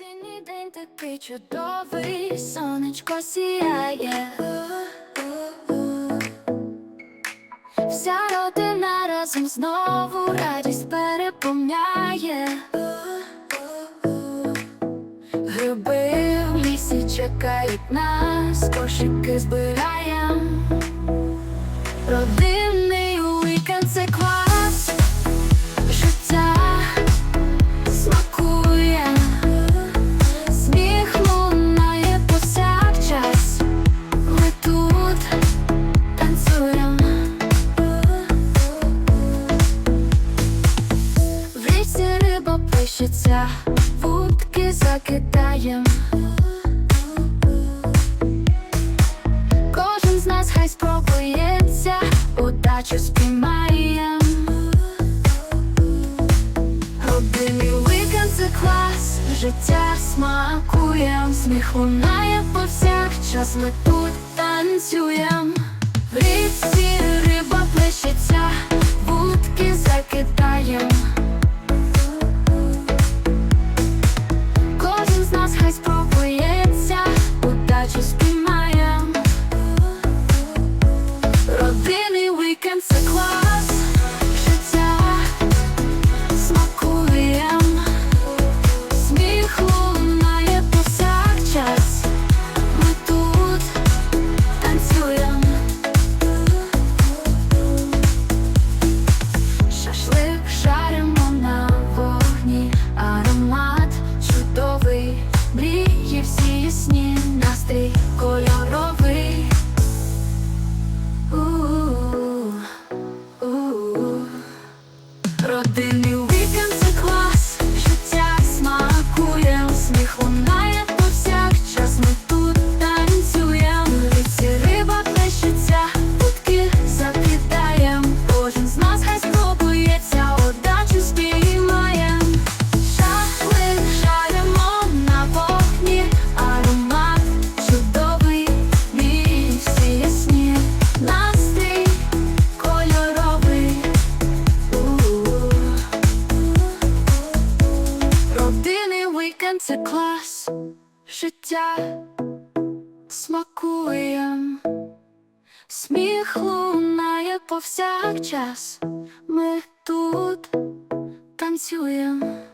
Осінній день такий чудовий, сонечко сіяє. Вся родина разом знову радість переповняє. Гриби в лісі чекають нас, кошики збираєм. Пишеться, вудки закидаєм. Кожен з нас хай спробується, удачу спіймаєм. Родинний вікенд це клас, життя смакує, сміх лунає повсякчас, ми тут танцюєм. Родинний це клас, життя. Смакуєм, сміх лунає повсякчас, ми тут танцюєм.